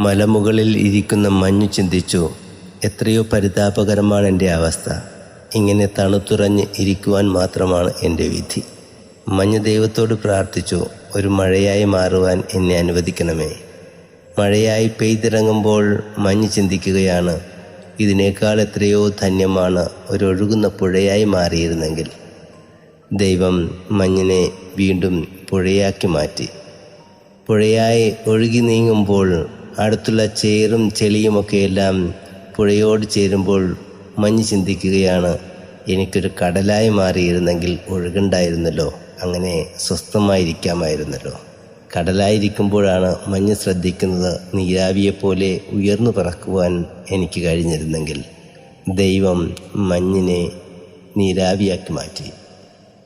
മലമുകളിൽ ഇരിക്കുന്ന മഞ്ഞു ചിന്തിച്ചു എത്രയോ പരിതാപകരമാണ് എന്റെ അവസ്ഥ. ഇങ്ങനെ തണുത്തുറഞ്ഞ് ഇരിക്കുവാൻ മാത്രമാണ് എന്റെ വിധി. മഞ്ഞ് ദൈവത്തോട് പ്രാർത്ഥിച്ചു ഒരു മഴയായി മാറുവാൻ എന്നെ അനുവദിക്കണമേ. മഴയായി പെയ്തിറങ്ങുമ്പോൾ മഞ്ഞ് ചിന്തിക്കുകയാണ് ഇതിനേക്കാൾ എത്രയോ ധന്യമാണ് ഒരൊഴുകുന്ന പുഴയായി മാറിയിരുന്നെങ്കിൽ. ദൈവം മഞ്ഞിനെ വീണ്ടും പുഴയാക്കി മാറ്റി. പുഴയായി ഒഴുകി നീങ്ങുമ്പോൾ അടുത്തുള്ള ചേറും ചെളിയുമൊക്കെ എല്ലാം പുഴയോട് ചേരുമ്പോൾ മഞ്ഞ് ചിന്തിക്കുകയാണ്. എനിക്കൊരു കടലായി മാറിയിരുന്നെങ്കിൽ ഒഴുകുണ്ടായിരുന്നല്ലോ. അങ്ങനെ സ്വസ്ഥമായിരിക്കാമായിരുന്നല്ലോ. കടലായിരിക്കുമ്പോഴാണ് മഞ്ഞ് ശ്രദ്ധിക്കുന്നത് നീരാവിയെപ്പോലെ ഉയർന്നു പറക്കുവാൻ എനിക്ക് കഴിഞ്ഞിരുന്നെങ്കിൽ. ദൈവം മഞ്ഞിനെ നീരാവിയാക്കി മാറ്റി.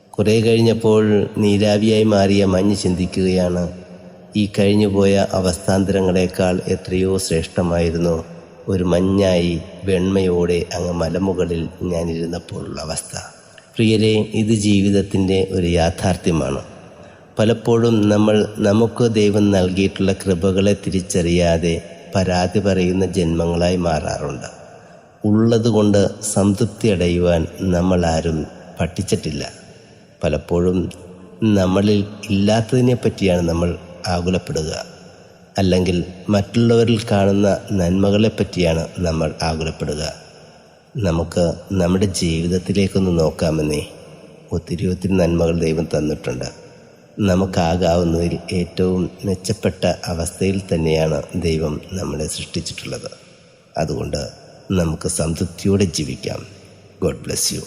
കുറേ കഴിഞ്ഞപ്പോൾ നീരാവിയായി മാറിയ മഞ്ഞ് ചിന്തിക്കുകയാണ് ഈ കഴിഞ്ഞുപോയ അവസ്ഥാന്തരങ്ങളെക്കാൾ എത്രയോ ശ്രേഷ്ഠമായിരുന്നു. ഒരു മഞ്ഞായി വെണ്മയോടെ അങ്ങ് മലമുകളിൽ ഞാനിരുന്നപ്പോഴുള്ള അവസ്ഥ. പ്രിയരെ ഇത് ജീവിതത്തിന്റെ ഒരു യാഥാർത്ഥ്യമാണ്. പലപ്പോഴും നമ്മൾ നമുക്ക് ദൈവം നൽകിയിട്ടുള്ള കൃപകളെ തിരിച്ചറിയാതെ പരാതി പറയുന്ന ജന്മങ്ങളായി മാറാറുണ്ട്. ഉള്ളതുകൊണ്ട് സംതൃപ്തി അടയുവാൻ നമ്മൾ ആരും പഠിച്ചിട്ടില്ല. പലപ്പോഴും നമ്മളിൽ ഇല്ലാത്തതിനെ പറ്റിയാണ് നമ്മൾ ആകുലപ്പെടുക. അല്ലെങ്കിൽ മറ്റുള്ളവരിൽ കാണുന്ന നന്മകളെപ്പറ്റിയാണ് നമ്മൾ ആകുലപ്പെടുക. നമുക്ക് നമ്മുടെ ജീവിതത്തിലേക്കൊന്ന് നോക്കാമെന്നേ. ഒത്തിരി ഒത്തിരി നന്മകൾ ദൈവം തന്നിട്ടുണ്ട്. നമുക്കാകാവുന്നതിൽ ഏറ്റവും മെച്ചപ്പെട്ട അവസ്ഥയിൽ തന്നെയാണ് ദൈവം നമ്മളെ സൃഷ്ടിച്ചിട്ടുള്ളത്. അതുകൊണ്ട് നമുക്ക് സംതൃപ്തിയോടെ ജീവിക്കാം. God bless you.